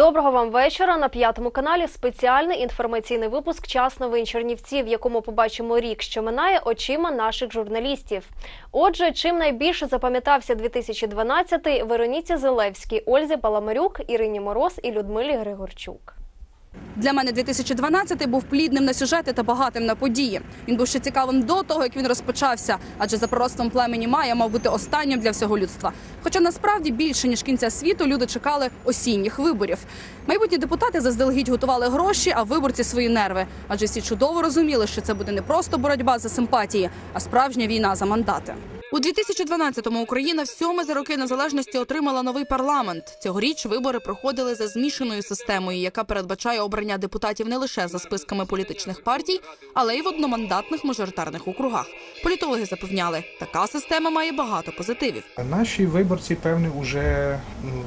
Доброго вам вечора. На п'ятому каналі спеціальний інформаційний випуск Час новин Чернівці», в якому побачимо рік, що минає очима наших журналістів. Отже, чим найбільше запам'ятався 2012-й Вероніці Зелевській, Ользі Паламарюк, Ірині Мороз і Людмилі Григорчук. Для мене 2012 був плідним на сюжети та багатим на події. Він був ще цікавим до того, як він розпочався, адже за пророцтвом племені Майя мав бути останнім для всього людства. Хоча насправді більше ніж кінця світу люди чекали осінніх виборів. Майбутні депутати заздалегідь готували гроші, а виборці свої нерви. Адже всі чудово розуміли, що це буде не просто боротьба за симпатії, а справжня війна за мандати. У 2012-му Україна всьоме за роки незалежності отримала новий парламент. Цьогоріч вибори проходили за змішаною системою, яка передбачає обрання депутатів не лише за списками політичних партій, але й в одномандатних мажоритарних округах. Політологи запевняли, така система має багато позитивів. Наші виборці, певне, вже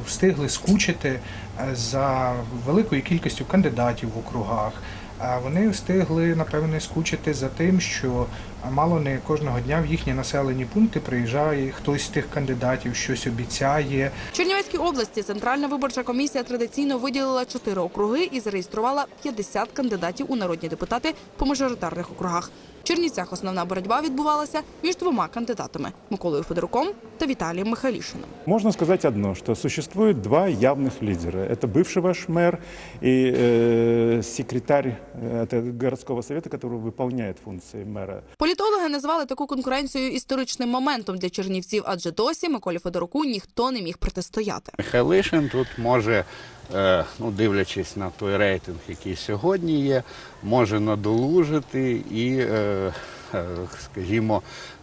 встигли скучити е, за великою кількістю кандидатів в округах. А Вони встигли, напевне, скучити за тим, що мало не кожного дня в їхні населені пункти приїжджає хтось з тих кандидатів, щось обіцяє. В Чернівецькій області Центральна виборча комісія традиційно виділила чотири округи і зареєструвала 50 кандидатів у народні депутати по мажоритарних округах. В Чернівцях основна боротьба відбувалася між двома кандидатами Миколою Федоруком та Віталієм Михайлішиним. Можно сказать одно, что существует два явных лидера. Это бывший ваш мэр и э, секретарь э, это городского совета, который выполняет функции мэра. Політологи назвали таку конкуренцію історичним моментом для чернівців, адже досі Миколі Федоруку ніхто не міг протистояти. Михайлишин тут може, е, ну, дивлячись на той рейтинг, який сьогодні є, може надолужити і, е, е, скажімо,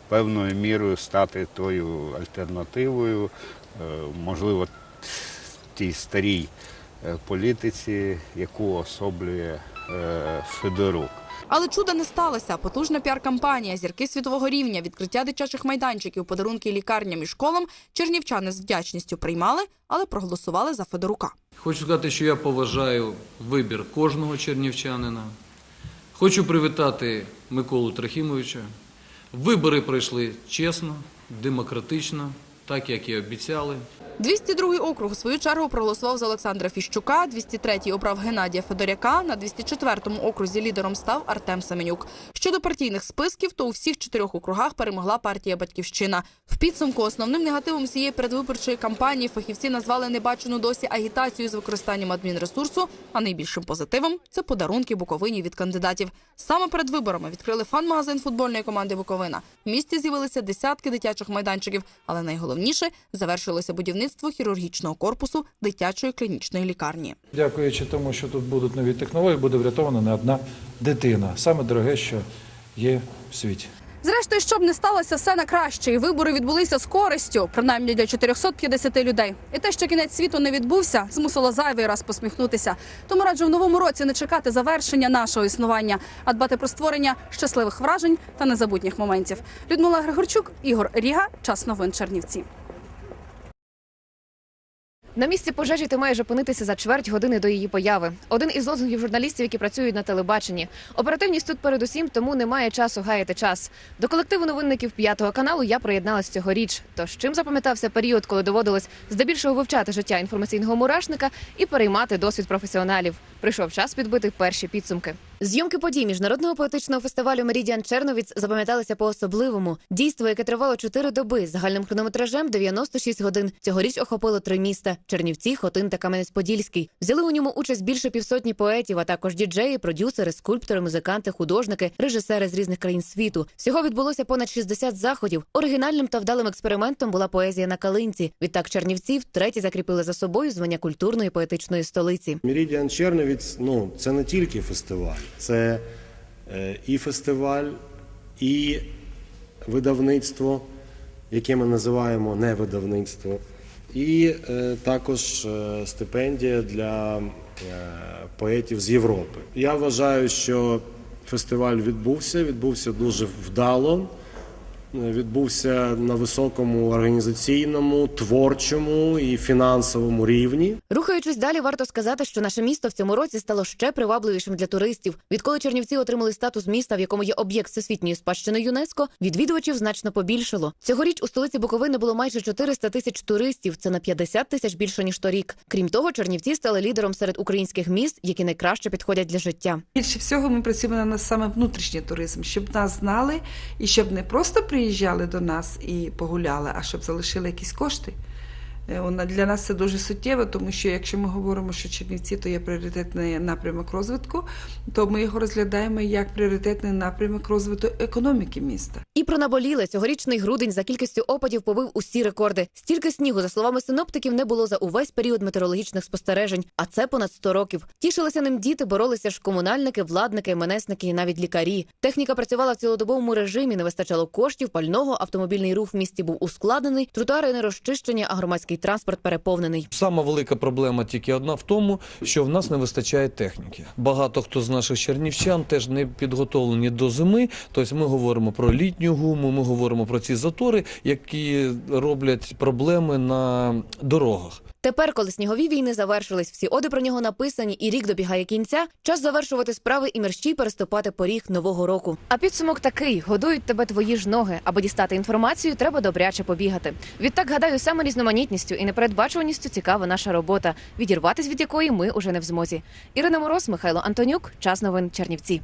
певною мірою стати тою альтернативою, можливо, тій старій політиці, яку особлює Федорук. Але чуда не сталося. Потужна піар-кампанія, зірки світового рівня, відкриття дитячих майданчиків, подарунки лікарням і школам чернівчани з вдячністю приймали, але проголосували за Федорука. Хочу сказати, що я поважаю вибір кожного чернівчанина. Хочу привітати Миколу Трохімовича. Вибори пройшли чесно, демократично, так як і обіцяли. 202-й округ у свою чергу проголосував за Олександра Фіщука, 203-й обрав Геннадія Федоряка, на 204-му окрузі лідером став Артем Семенюк. Щодо партійних списків, то у всіх чотирьох округах перемогла партія «Батьківщина». В підсумку основним негативом цієї передвиборчої кампанії фахівці назвали небачену досі агітацію з використанням адмінресурсу, а найбільшим позитивом – це подарунки Буковині від кандидатів. Саме перед виборами відкрили фан-магазин футбольної команди Буковина. В місті з'явилися десятки дитячих майданчиків, але найголовніше – завершилося будівництво хірургічного корпусу дитячої клінічної лікарні. Дякуючи тому, що тут будуть нові технології, буде врятована не одна дитина. Саме дороге, що є в світі. Зрештою, щоб не сталося, все на краще. І вибори відбулися з користю, принаймні для 450 людей. І те, що кінець світу не відбувся, змусило зайвий раз посміхнутися. Тому раджу в новому році не чекати завершення нашого існування, а дбати про створення щасливих вражень та незабутніх моментів. Людмила Григорчук, Ігор Ріга, час новин Чернівці. На місці пожежі ти маєш опинитися за чверть години до її появи. Один із лозунгів журналістів, які працюють на телебаченні. Оперативність тут передусім, тому немає часу гаяти час. До колективу новинників п'ятого каналу я приєдналась цьогоріч. Тож чим запам'ятався період, коли доводилось здебільшого вивчати життя інформаційного мурашника і переймати досвід професіоналів. Прийшов час підбити перші підсумки. Зйомки подій міжнародного поетичного фестивалю Мерідіан Черновіць запам'яталися по особливому. Дійство, яке тривало чотири доби з загальним хронометражем 96 годин. Цьогоріч охопило три міста: Чернівці, Хотин та Кам'янець-Подільський. Взяли у ньому участь більше півсотні поетів, а також діджеї, продюсери, скульптори, музиканти, художники, режисери з різних країн світу. Всього відбулося понад 60 заходів. Оригінальним та вдалим експериментом була поезія на калинці. Відтак Чернівці втретє закріпили за собою звання культурної поетичної столиці. Мірідіан Черновіць ну, це не тільки фестиваль, це е, і фестиваль, і видавництво, яке ми називаємо не видавництво, і е, також е, стипендія для поетів з Європи. Я вважаю, що фестиваль відбувся, відбувся дуже вдало. Відбувся на високому організаційному, творчому і фінансовому рівні. Рухаючись далі, варто сказати, що наше місто в цьому році стало ще привабливішим для туристів. Відколи Чернівці отримали статус міста, в якому є об'єкт всесвітньої спадщини ЮНЕСКо, відвідувачів значно побільшало. Цьогоріч у столиці Буковини було майже 400 тисяч туристів. Це на 50 тисяч більше ніж торік. Крім того, Чернівці стали лідером серед українських міст, які найкраще підходять для життя. Більше всього ми працюємо на саме внутрішній туризм, щоб нас знали і щоб не просто приїжджали до нас і погуляли, а щоб залишили якісь кошти. Е, Для нас це дуже суттєво, тому що якщо ми говоримо, що Чернівці то є пріоритетний напрямок розвитку, то ми його розглядаємо як пріоритетний напрямок розвитку економіки міста. І про наболіле цьогорічний грудень за кількістю опадів побив усі рекорди. Стільки снігу, за словами синоптиків, не було за увесь період метеорологічних спостережень, а це понад 100 років. Тішилися ним діти, боролися ж комунальники, владники, МНСники і навіть лікарі. Техніка працювала в цілодобовому режимі, не вистачало коштів, пального, автомобільний рух в місті був ускладнений, тротуари не розчищені, а громадський транспорт переповнений. Сама велика проблема тільки одна в тому, що в нас не вистачає техніки. Багато хто з наших чернівчан теж не підготовлені до зими. Тобто ми говоримо про літню гуму, ми говоримо про ці затори, які роблять проблеми на дорогах. Тепер, коли снігові війни завершились, всі оди про нього написані, і рік добігає кінця. Час завершувати справи і мерщій переступати поріг нового року. А підсумок такий: годують тебе твої ж ноги. Аби дістати інформацію, треба добряче побігати. Відтак, гадаю, саме різноманітністю і непередбачуваністю цікава наша робота, відірватись від якої ми уже не в змозі. Ірина Мороз, Михайло Антонюк, час новин Чернівці.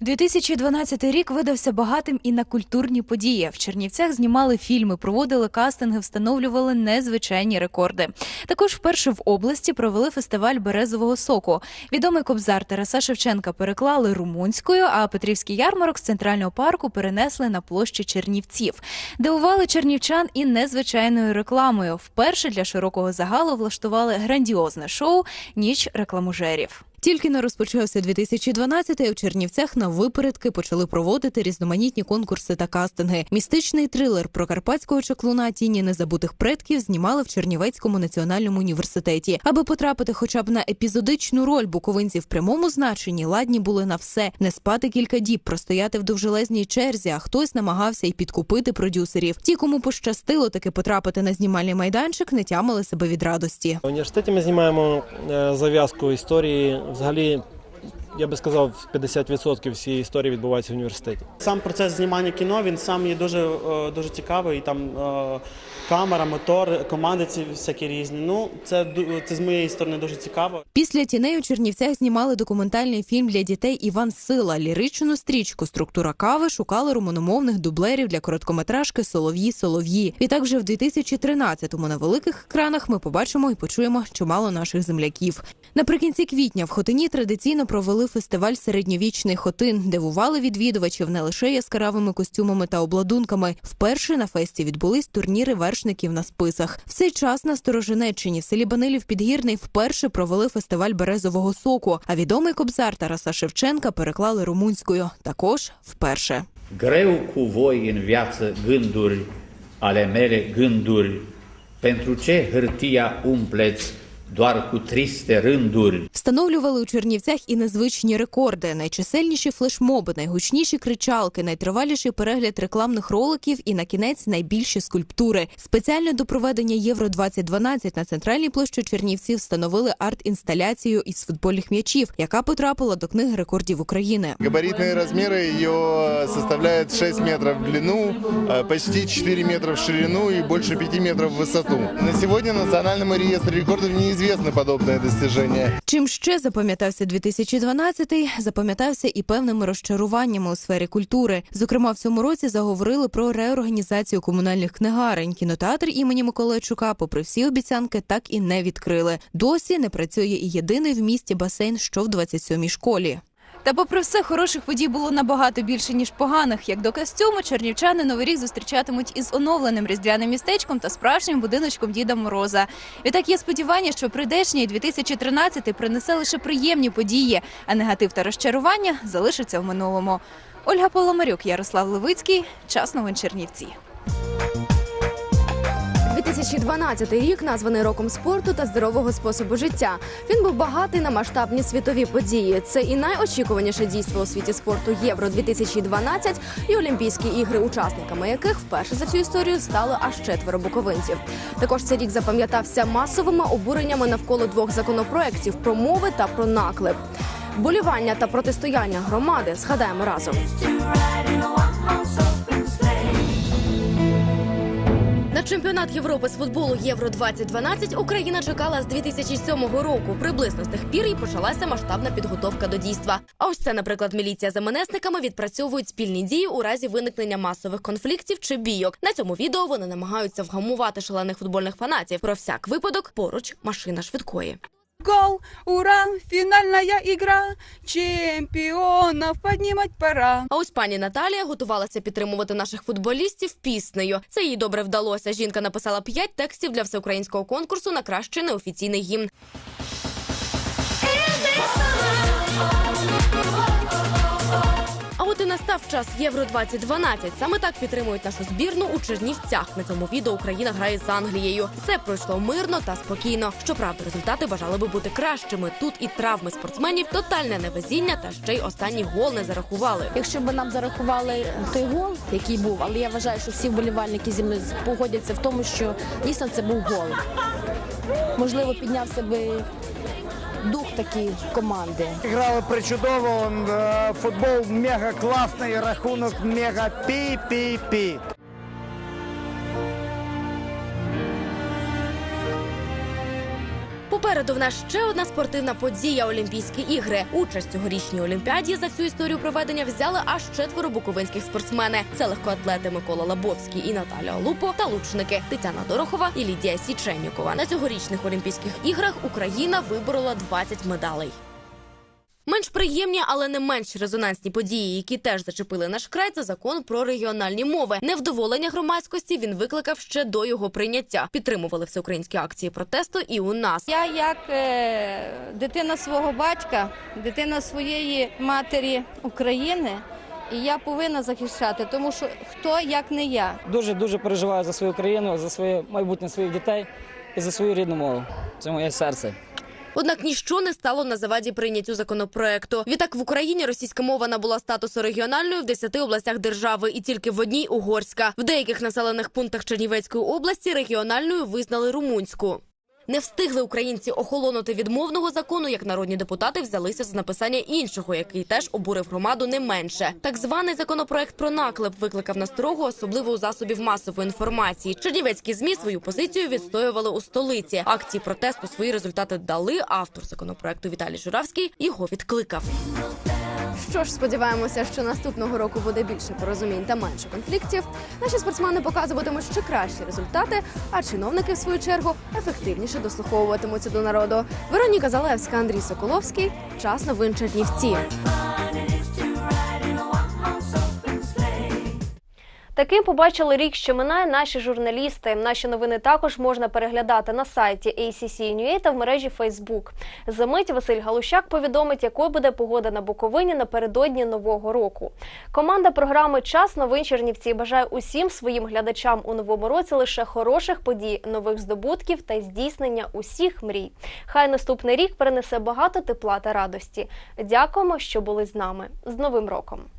2012 рік видався багатим і на культурні події. В Чернівцях знімали фільми, проводили кастинги, встановлювали незвичайні рекорди. Також вперше в області провели фестиваль березового соку. Відомий кобзар Тараса Шевченка переклали румунською, а Петрівський ярмарок з центрального парку перенесли на площі Чернівців. Дивували чернівчан і незвичайною рекламою. Вперше для широкого загалу влаштували грандіозне шоу Ніч рекламужерів. Тільки не розпочався 2012-й, у Чернівцях на випередки почали проводити різноманітні конкурси та кастинги. Містичний трилер про карпатського чаклуна тіні незабутих предків знімали в Чернівецькому національному університеті. Аби потрапити хоча б на епізодичну роль буковинці в прямому значенні, ладні були на все не спати кілька діб, простояти в довжелезній черзі. А хтось намагався і підкупити продюсерів. Ті, кому пощастило таки потрапити на знімальний майданчик, не тямили себе від радості. В університеті ми знімаємо е, зав'язку історії. Взагалі, я би сказав, 50% всієї історії відбувається в університеті. Сам процес знімання кіно він сам є дуже, е, дуже цікавий. Там е, камера, мотор, команди ці всякі різні. Ну, це, це з моєї сторони дуже цікаво. Після тіней у Чернівцях знімали документальний фільм для дітей Іван Сила, ліричну стрічку Структура кави шукали румуномовних дублерів для короткометражки Солов'ї Солов'ї. Відтак вже в 2013-му на великих екранах ми побачимо і почуємо чимало наших земляків. Наприкінці квітня в Хотині традиційно провели фестиваль середньовічний Хотин, дивували відвідувачів не лише яскравими костюмами та обладунками. Вперше на фесті відбулись турніри вершників на списах. В цей час на Сторожинеччині в селі Банилів Підгірний вперше провели фестиваль березового соку. А відомий кобзар Тараса Шевченка переклали румунською. Також вперше. Greu cu voi în viață gânduri ale mele gânduri, pentru ce doar cu triste rânduri? Встановлювали у Чернівцях і незвичні рекорди: найчисельніші флешмоби, найгучніші кричалки, найтриваліший перегляд рекламних роликів і на кінець найбільші скульптури. Спеціально до проведення Євро 2012 на центральній площі Чернівців встановили арт-інсталяцію із футбольних м'ячів, яка потрапила до книги рекордів України. Габаритные размеры ее составляют 6 метров в длину, э, почти 4 метра в ширину и больше 5 метров в высоту. На сегодня в Национальном реестре рекордов неизвестно подобне достижение. Чим ще запам'ятався 2012-й? Запам'ятався і певними розчаруваннями у сфері культури. Зокрема, в цьому році заговорили про реорганізацію комунальних книгарень. Кінотеатр імені Миколайчука, попри всі обіцянки, так і не відкрили. Досі не працює і єдиний в місті басейн, що в 27-й школі. Та попри все, хороших подій було набагато більше ніж поганих. Як до костюму, чернівчани новий рік зустрічатимуть із оновленим різдвяним містечком та справжнім будиночком Діда Мороза. Відтак є сподівання, що прийдешній 2013 принесе лише приємні події, а негатив та розчарування залишаться в минулому. Ольга Поломарюк, Ярослав Левицький, час новин Чернівці. 2012 рік названий роком спорту та здорового способу життя. Він був багатий на масштабні світові події. Це і найочікуваніше дійство у світі спорту Євро 2012 і Олімпійські ігри, учасниками яких вперше за всю історію стали аж четверо буковинців. Також цей рік запам'ятався масовими обуреннями навколо двох законопроєктів про мови та про наклеп. Болівання та протистояння громади згадаємо разом. Чемпіонат Європи з футболу Євро 2012 Україна чекала з 2007 року. Приблизно з тих пір і почалася масштабна підготовка до дійства. А ось це, наприклад, міліція за менесниками відпрацьовують спільні дії у разі виникнення масових конфліктів чи бійок. На цьому відео вони намагаються вгамувати шалених футбольних фанатів. Про всяк випадок поруч машина швидкої. Гол, ура, фінальна ігра, чемпіонів піднімать пора. А ось пані Наталія готувалася підтримувати наших футболістів піснею. Це їй добре вдалося. Жінка написала п'ять текстів для всеукраїнського конкурсу на кращий неофіційний гімн. Настав час Євро 2012 Саме так підтримують нашу збірну у Чернівцях. На цьому відео Україна грає з Англією. Все пройшло мирно та спокійно. Щоправда, результати бажали би бути кращими. Тут і травми спортсменів, тотальне невезіння та ще й останній гол не зарахували. Якщо б нам зарахували той гол, який був, але я вважаю, що всі вболівальники зі мною погодяться в тому, що дійсно це був гол. Можливо, піднявся би дух такий команди. Грали причудово, е, футбол мега класний, рахунок мега пі-пі-пі. Попереду в нас ще одна спортивна подія Олімпійські ігри. Участь цьогорічній олімпіаді за всю історію проведення взяли аж четверо буковинських спортсмени. Це легкоатлети Микола Лабовський і Наталя Лупо та лучники Тетяна Дорохова і Лідія Січеннікова. На цьогорічних Олімпійських іграх Україна виборола 20 медалей. Менш приємні, але не менш резонансні події, які теж зачепили наш край, це закон про регіональні мови. Невдоволення громадськості він викликав ще до його прийняття. Підтримували всеукраїнські акції протесту і у нас. Я як е, дитина свого батька, дитина своєї матері України, і я повинна захищати, тому що хто як не я. Дуже дуже переживаю за свою країну, за своє майбутнє своїх дітей і за свою рідну мову. Це моє серце. Однак ніщо не стало на заваді прийняттю законопроекту. Відтак в Україні російська мова набула статусу регіональної в 10 областях держави, і тільки в одній угорська. В деяких населених пунктах Чернівецької області регіональною визнали румунську. Не встигли українці охолонути від мовного закону, як народні депутати взялися за написання іншого, який теж обурив громаду не менше. Так званий законопроект про наклеп викликав насторогу, особливо у засобів масової інформації. Чернівецькі змі свою позицію відстоювали у столиці. Акції протесту свої результати дали. Автор законопроекту Віталій Журавський його відкликав. Що ж, сподіваємося, що наступного року буде більше порозумінь та менше конфліктів. Наші спортсмени показуватимуть ще кращі результати, а чиновники, в свою чергу, ефективніше дослуховуватимуться до народу. Вероніка Залевська, Андрій Соколовський. Час новин Чернівці. Таким побачили рік, що минає наші журналісти. Наші новини також можна переглядати на сайті ACC.NUA та в мережі Facebook. Замить Василь Галущак повідомить, якою буде погода на Буковині напередодні нового року. Команда програми Час новин Чернівці бажає усім своїм глядачам у новому році лише хороших подій, нових здобутків та здійснення усіх мрій. Хай наступний рік принесе багато тепла та радості. Дякуємо, що були з нами. З Новим роком!